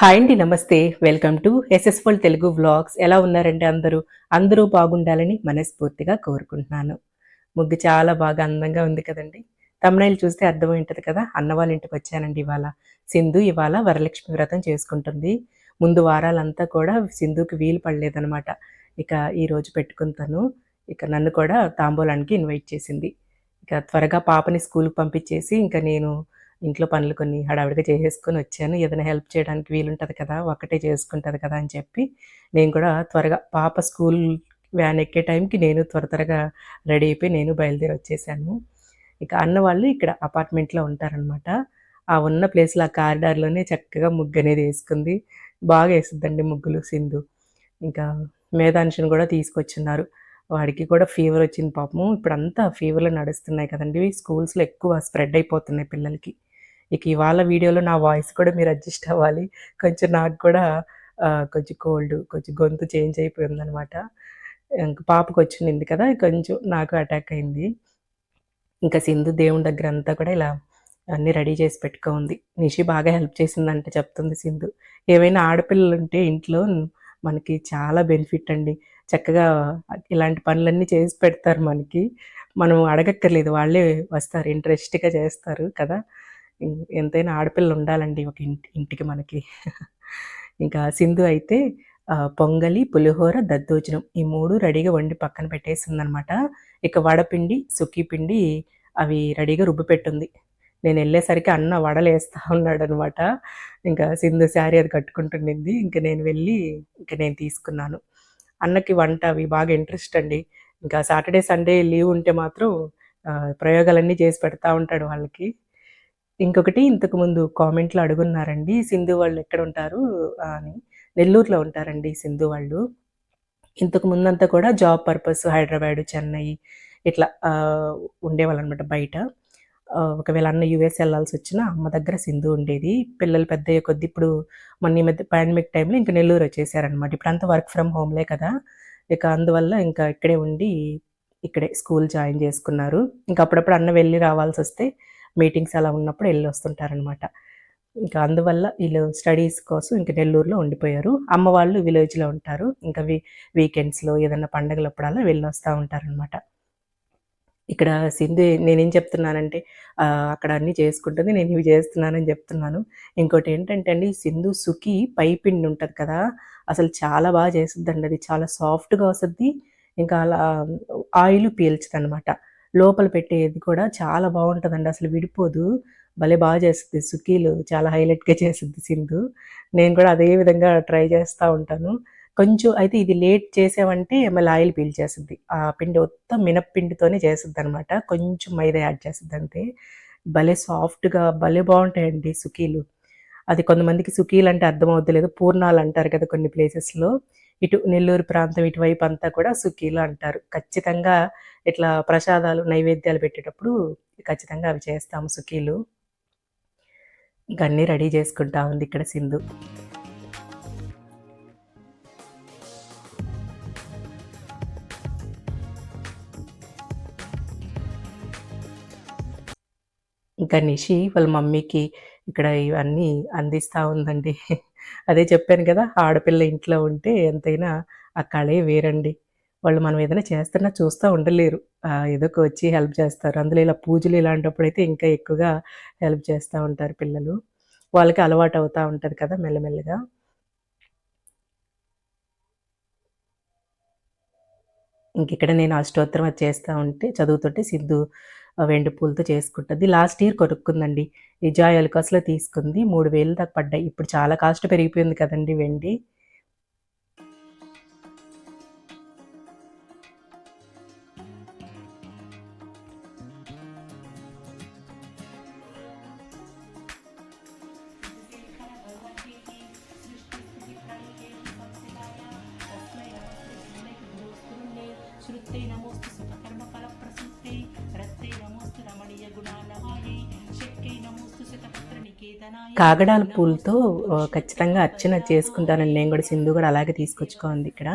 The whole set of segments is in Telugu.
హాయ్ అండి నమస్తే. వెల్కమ్ టు ఎస్ఎస్ఫుల్ తెలుగు వ్లాగ్స్. ఎలా ఉన్నారండి అందరూ? అందరూ బాగుండాలని మనస్ఫూర్తిగా కోరుకుంటున్నాను. ముగ్గు చాలా బాగా అందంగా ఉంది కదండి. తమిళ చూస్తే అర్థమైంటది కదా అన్న వాళ్ళ ఇంటికి వచ్చానండి ఇవాళ. సింధు ఇవాళ వరలక్ష్మి వ్రతం చేసుకుంటుంది. ముందు వారాలంతా కూడా సింధుకి వీలు పడలేదనమాట ఇక ఈరోజు పెట్టుకుంటాను ఇక నన్ను కూడా తాంబూలానికి ఇన్వైట్ చేసింది. ఇక త్వరగా పాపని స్కూల్కి పంపించేసి ఇంకా నేను ఇంట్లో పనులు కొన్ని హడావిడిగా చేసేసుకొని వచ్చాను. ఏదైనా హెల్ప్ చేయడానికి వీలుంటుంది కదా ఒక్కటే చేసుకుంటుంది కదా అని చెప్పి నేను కూడా త్వరగా పాప స్కూల్ వ్యాన్ ఎక్కే టైంకి నేను త్వర త్వరగా రెడీ అయిపోయి నేను బయలుదేరి వచ్చేసాను. ఇక అన్న వాళ్ళు ఇక్కడ అపార్ట్మెంట్లో ఉంటారనమాట ఆ ఉన్న ప్లేస్లో ఆ కారిడార్లోనే చక్కగా ముగ్గు అనేది వేసుకుంది. బాగా వేస్తుందండి ముగ్గులు సింధు. ఇంకా మేధాంశను కూడా తీసుకొచ్చున్నారు. వాడికి కూడా ఫీవర్ వచ్చింది పాపము. ఇప్పుడు అంతా ఫీవర్లు నడుస్తున్నాయి కదండి. స్కూల్స్లో ఎక్కువ స్ప్రెడ్ అయిపోతున్నాయి పిల్లలకి. ఇక ఇవాళ వీడియోలో నా వాయిస్ కూడా మీరు అడ్జస్ట్ అవ్వాలి. కొంచెం నాకు కూడా కొంచెం కోల్డ్ కొంచెం గొంతు చేంజ్ అయిపోయింది అనమాట ఇంకా పాపకు వచ్చింది కదా కొంచెం నాకు అటాక్ అయింది. ఇంకా సింధు దేవుని దగ్గర అంతా కూడా ఇలా అన్నీ రెడీ చేసి పెట్టుకోంది. నిషి బాగా హెల్ప్ చేసిందంటే చెప్తుంది సింధు. ఏవైనా ఆడపిల్లలు ఉంటే ఇంట్లో మనకి చాలా బెనిఫిట్ అండి. చక్కగా ఇలాంటి పనులన్నీ చేసి పెడతారు మనకి. మనం అడగక్కర్లేదు వాళ్ళే వస్తారు ఇంట్రెస్ట్గా చేస్తారు కదా. ఎంతైనా ఆడపిల్ల ఉండాలండి ఒక ఇంటి ఇంటికి మనకి. ఇంకా సింధు అయితే పొంగలి పులిహోర దద్దోజనం ఈ మూడు రెడీగా వండి పక్కన పెట్టేసిందనమాట. ఇక వడపిండి సుఖీ పిండి అవి రెడీగా రుబ్బు పెట్టుంది. నేను వెళ్ళేసరికి అన్న వడలేస్తా ఉన్నాడు అనమాట ఇంకా సింధు శారీ అది కట్టుకుంటుండింది. ఇంకా నేను వెళ్ళి ఇంకా నేను తీసుకున్నాను. అన్నకి వంట అవి బాగా ఇంట్రెస్ట్ అండి. ఇంకా సాటర్డే సండే లీవ్ ఉంటే మాత్రం ప్రయోగాలన్నీ చేసి పెడతా ఉంటాడు వాళ్ళకి. ఇంకొకటి ఇంతకుముందు కామెంట్లో అడుగున్నారండి సింధు వాళ్ళు ఎక్కడ ఉంటారు అని. నెల్లూరులో ఉంటారండి సింధు వాళ్ళు. ఇంతకు ముందంతా కూడా జాబ్ పర్పస్ హైదరాబాద్ చెన్నై ఇట్లా ఉండేవాళ్ళు అనమాట బయట. ఒకవేళ అన్న యూఎస్ వెళ్ళాల్సి వచ్చినా అమ్మ దగ్గర సింధు ఉండేది. పిల్లలు పెద్ద కొద్ది ఇప్పుడు మొన్న ఈ మధ్య పాండమిక్ టైంలో ఇంకా నెల్లూరు వచ్చేసారనమాట. ఇప్పుడు అంతా వర్క్ ఫ్రమ్ హోమ్లే కదా. ఇక అందువల్ల ఇంకా ఇక్కడే ఉండి ఇక్కడే స్కూల్ జాయిన్ చేసుకున్నారు. ఇంకా అప్పుడప్పుడు అన్న వెళ్ళి రావాల్సి వస్తే మీటింగ్స్ అలా ఉన్నప్పుడు వెళ్ళి వస్తుంటారనమాట ఇంకా అందువల్ల వీళ్ళు స్టడీస్ కోసం ఇంకా నెల్లూరులో ఉండిపోయారు. అమ్మ వాళ్ళు విలేజ్లో ఉంటారు. ఇంకా వీ వీకెండ్స్లో ఏదైనా పండగలప్పుడల్లా వెళ్ళి వస్తూ ఉంటారనమాట ఇక్కడ సింధు నేనేం చెప్తున్నానంటే అక్కడ అన్నీ చేసుకుంటుంది నేను ఇవి చేస్తున్నానని చెప్తున్నాను. ఇంకోటి ఏంటంటే అండి సింధు సుఖి పైపిండి ఉంటుంది కదా అసలు చాలా బాగా చేస్తుందండి. అది చాలా సాఫ్ట్గా వస్తుంది. ఇంకా అలా ఆయిల్ పీల్చుతుంది అనమాట లోపల పెట్టేది కూడా చాలా బాగుంటుందండి. అసలు విడిపోదు. భలే బాగా చేస్తుంది. సుకీలు చాలా హైలైట్గా చేస్తుంది సింధు. నేను కూడా అదే విధంగా ట్రై చేస్తూ ఉంటాను. కొంచెం అయితే ఇది లేట్ చేసామంటే మళ్ళీ ఆయిల్ పీల్చేస్తుంది ఆ పిండి మొత్తం మినప్పిండితోనే చేస్తుంది అనమాట కొంచెం మైదా యాడ్ చేస్తుంది అంతే. భలే సాఫ్ట్గా భలే బాగుంటాయండి సుకీలు అది కొంతమందికి సుకీలు అంటే అర్థమవుతుంది లేదు. పూర్ణాలు అంటారు కదా కొన్ని ప్లేసెస్లో ఇటు నెల్లూరు ప్రాంతం ఇటువైపు అంతా కూడా సుకీలు అంటారు. ఖచ్చితంగా ఇట్లా ప్రసాదాలు నైవేద్యాలు పెట్టేటప్పుడు ఖచ్చితంగా అవి చేస్తాము సుఖీలు. ఇంకా అన్నీ రెడీ చేసుకుంటా ఉంది ఇక్కడ సింధు. ఇంకా నిషి వాళ్ళ మమ్మీకి ఇక్కడ ఇవన్నీ అందిస్తూ ఉందండి. అదే చెప్పాను కదా ఆడపిల్ల ఇంట్లో ఉంటే ఎంతైనా ఆ కళే వేరండి. వాళ్ళు మనం ఏదైనా చేస్తున్నా చూస్తూ ఉండలేరు. ఏదో వచ్చి హెల్ప్ చేస్తారు. అందులో ఇలా పూజలు ఇలాంటప్పుడు అయితే ఇంకా ఎక్కువగా హెల్ప్ చేస్తూ ఉంటారు పిల్లలు. వాళ్ళకి అలవాటు అవుతూ ఉంటుంది కదా మెల్లమెల్లగా. ఇంక ఇక్కడ నేను అష్టోత్తరం అది చేస్తూ ఉంటే చదువుతుంటే సిద్ధు వెండి పూలతో చేసుకుంటుంది లాస్ట్ ఇయర్ కొనుక్కుందండి ఈ జాయ్ అల్కాస్లో తీసుకుంది మూడు వేలు దాకా పడ్డాయి ఇప్పుడు చాలా కాస్ట్ పెరిగిపోయింది కదండి వెండి श्रुत्यै नमोऽस्तु కాగడాల పూలతో ఖచ్చితంగా అర్చన చేసుకుంటానండి నేను కూడా సింధు కూడా అలాగే తీసుకొచ్చుకోండి ఇక్కడ.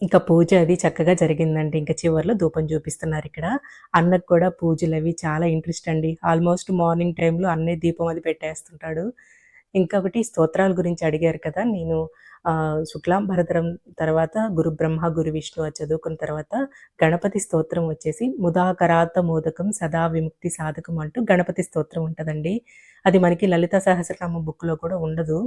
ఇంకా పూజ అది చక్కగా జరిగిందండి. ఇంకా చివరిలో ధూపం చూపిస్తున్నారు ఇక్కడ. అన్నకు కూడా పూజలు అవి చాలా ఇంట్రెస్ట్ అండి. ఆల్మోస్ట్ మార్నింగ్ టైంలో అన్నే దీపం అది పెట్టేస్తుంటాడు. ఇంకొకటి స్తోత్రాల గురించి అడిగారు కదా నేను శుక్లాం భరతరం తర్వాత గురు బ్రహ్మ గురు విష్ణు చదువుకున్న తర్వాత గణపతి స్తోత్రం వచ్చేసి ముదాకరాత మోదకం సదా విముక్తి సాధకం అంటూ గణపతి స్తోత్రం ఉంటుందండి. అది మనకి లలిత సహస్రనామ బుక్లో కూడా ఉండదు.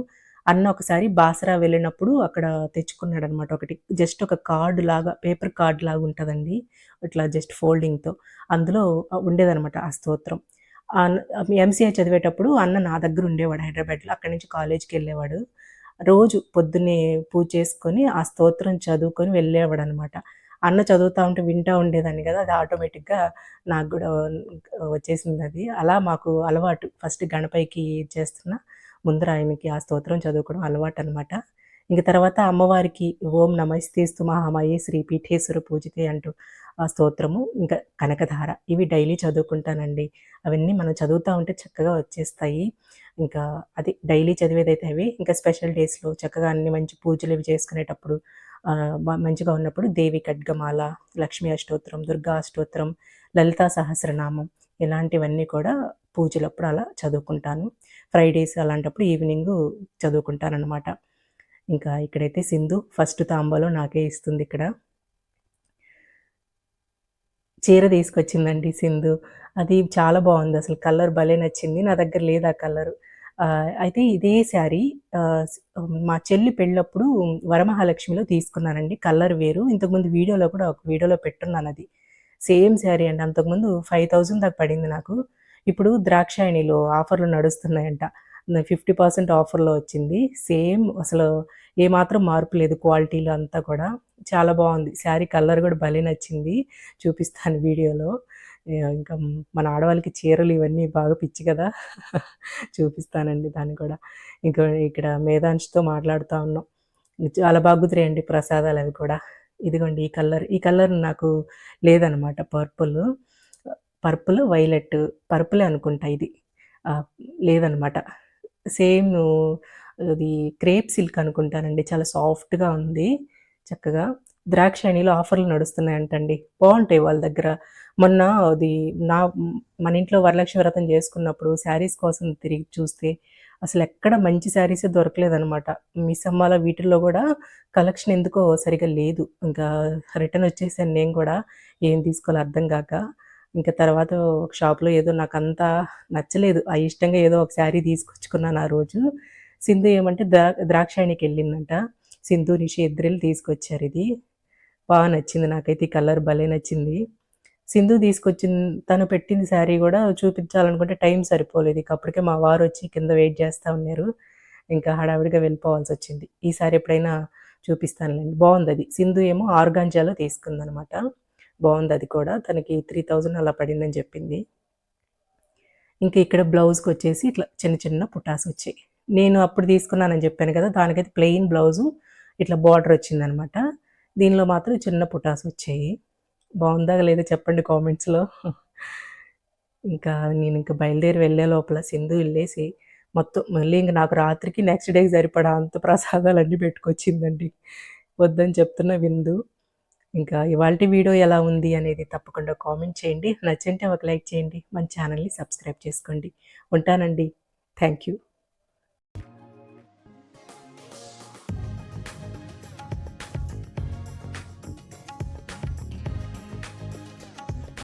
అన్న ఒకసారి బాసరా వెళ్ళినప్పుడు అక్కడ తెచ్చుకున్నాడు అనమాట ఒకటి. జస్ట్ ఒక కార్డు లాగా పేపర్ కార్డు లాగా ఉంటుందండి. ఇట్లా జస్ట్ ఫోల్డింగ్తో అందులో ఉండేదనమాట ఆ స్తోత్రం. ఎంసీఏ చదివేటప్పుడు అన్న నా దగ్గర ఉండేవాడు హైదరాబాద్లో. అక్కడి నుంచి కాలేజ్కి వెళ్ళేవాడు. రోజు పొద్దున్నే పూజ చేసుకొని ఆ స్తోత్రం చదువుకొని వెళ్ళేవాడు అనమాట అన్న చదువుతూ ఉంటే వింటూ ఉండేదాన్ని కదా అది ఆటోమేటిక్గా నాకు కూడా వచ్చేసింది అది. అలా మాకు అలవాటు. ఫస్ట్ గణపైకి చేస్తున్న ముందర ఆయనకి ఆ స్తోత్రం చదువుకోవడం అలవాటు అనమాట ఇంక తర్వాత అమ్మవారికి ఓం నమస్తేస్తు మహామయే శ్రీ పీఠేశ్వర పూజితే అంటూ ఆ స్తోత్రము ఇంకా కనకధార ఇవి డైలీ చదువుకుంటానండి. అవన్నీ మనం చదువుతూ ఉంటే చక్కగా వచ్చేస్తాయి. ఇంకా అది డైలీ చదివేదైతే అవి ఇంకా స్పెషల్ డేస్లో చక్కగా అన్ని మంచి పూజలు ఇవి చేసుకునేటప్పుడు మంచిగా ఉన్నప్పుడు దేవి ఖడ్గమాల లక్ష్మీ అష్టోత్తరం దుర్గా అష్టోత్తరం లలితా సహస్రనామం ఇలాంటివన్నీ కూడా పూజలప్పుడు అలా చదువుకుంటాను. ఫ్రైడేస్ అలాంటప్పుడు ఈవినింగ్ చదువుకుంటాను అనమాట ఇంకా ఇక్కడైతే సింధు ఫస్ట్ తాంబాలో నాకే ఇస్తుంది ఇక్కడ. చీర తీసుకొచ్చిందండి సింధు. అది చాలా బాగుంది అసలు. కలర్ భలే నచ్చింది. నా దగ్గర లేదు ఆ కలరు అయితే ఇదే శారీ మా చెల్లి పెళ్ళప్పుడు వరమహాలక్ష్మిలో తీసుకున్నానండి. కలర్ వేరు. ఇంతకుముందు వీడియోలో కూడా ఒక వీడియోలో పెట్టున్నాను అది సేమ్ శారీ అండి. అంతకుముందు ఫైవ్ థౌజండ్ దాకా పడింది నాకు. ఇప్పుడు ద్రాక్షాయణిలో ఆఫర్లు నడుస్తున్నాయంట. ఫిఫ్టీ పర్సెంట్ ఆఫర్లో వచ్చింది. సేమ్ అసలు ఏమాత్రం మార్పు లేదు క్వాలిటీలో అంతా కూడా. చాలా బాగుంది. శారీ కలర్ కూడా భలే నచ్చింది. చూపిస్తాను వీడియోలో. ఇంకా మన ఆడవాళ్ళకి చీరలు ఇవన్నీ బాగా పిచ్చి కదా. చూపిస్తానండి దాన్ని కూడా. ఇంకా ఇక్కడ మేధాంష్తో మాట్లాడుతూ ఉన్నాం. చాలా బాగుతున్నాయండి ప్రసాదాలు అవి కూడా. ఇదిగోండి ఈ కలర్. ఈ కలర్ నాకు లేదనమాట. పర్పుల్. పర్పుల్ వైలెట్ పర్పులే అనుకుంటా ఇది. లేదనమాట. సేమ్ అది క్రేప్ సిల్క్ అనుకుంటానండి. చాలా సాఫ్ట్గా ఉంది చక్కగా. ద్రాక్షాయణిలో ఆఫర్లు నడుస్తున్నాయంటండి. బాగుంటాయి వాళ్ళ దగ్గర. మొన్న అది నా మన ఇంట్లో వరలక్ష్మి వ్రతం చేసుకున్నప్పుడు శారీస్ కోసం తిరిగి చూస్తే అసలు ఎక్కడ మంచి శారీసే దొరకలేదనమాట. మిస్ అమ్మాల వీటిల్లో కూడా కలెక్షన్ ఎందుకో సరిగా లేదు. ఇంకా రిటర్న్ వచ్చేసాను నేను కూడా. ఏం తీసుకోవాలి అర్థం కాక. ఇంకా తర్వాత ఒక షాప్లో ఏదో నాకు అంతా నచ్చలేదు. ఆ ఇష్టంగా ఏదో ఒక శారీ తీసుకొచ్చుకున్నాను ఆ రోజు. సింధు ఏమంటే ద్రా ద్రాక్షాయణికి వెళ్ళిందంట సింధు నిషి ఇద్దరు తీసుకొచ్చారు ఇది. బాగా నచ్చింది నాకైతే ఈ కలర్ భలే నచ్చింది. సింధు తీసుకొచ్చిన తను పెట్టిన శారీ కూడా చూపించాలనుకుంటే టైం సరిపోలేదు. ఇక అప్పటికే మా వారు వచ్చి కింద వెయిట్ చేస్తూ ఉన్నారు. ఇంకా హడావిడిగా వెళ్ళిపోవాల్సి వచ్చింది. ఈసారి ఎప్పుడైనా చూపిస్తానులేండి. బాగుంది అది. సింధు ఏమో ఆర్గాంజాలో తీసుకుందనమాట. బాగుంది అది కూడా. తనకి త్రీ థౌజండ్ అలా పడిందని చెప్పింది. ఇంకా ఇక్కడ బ్లౌజ్కి వచ్చేసి ఇట్లా చిన్న చిన్న పుటాస్ వచ్చాయి. నేను అప్పుడు తీసుకున్నానని చెప్పాను కదా దానికైతే ప్లెయిన్ బ్లౌజు ఇట్లా బార్డర్ వచ్చిందనమాట. దీనిలో మాత్రం చిన్న పుటాస్ వచ్చాయి. బాగుందా లేదా చెప్పండి కామెంట్స్లో. ఇంకా నేను ఇంకా బయలుదేరి వెళ్ళే లోపల సింధు వెళ్ళేసి మొత్తం మళ్ళీ ఇంకా నాకు రాత్రికి నెక్స్ట్ డేకి సరిపడా అంత ప్రసాదాలు అన్నీ పెట్టుకొచ్చిందండి. వద్దని చెప్తున్న విందు. ఇంకా ఇవాళ వీడియో ఎలా ఉంది అనేది తప్పకుండా కామెంట్ చేయండి. నచ్చింటే ఒక లైక్ చేయండి. మన ఛానల్ని సబ్స్క్రైబ్ చేసుకోండి. ఉంటానండి. Thank you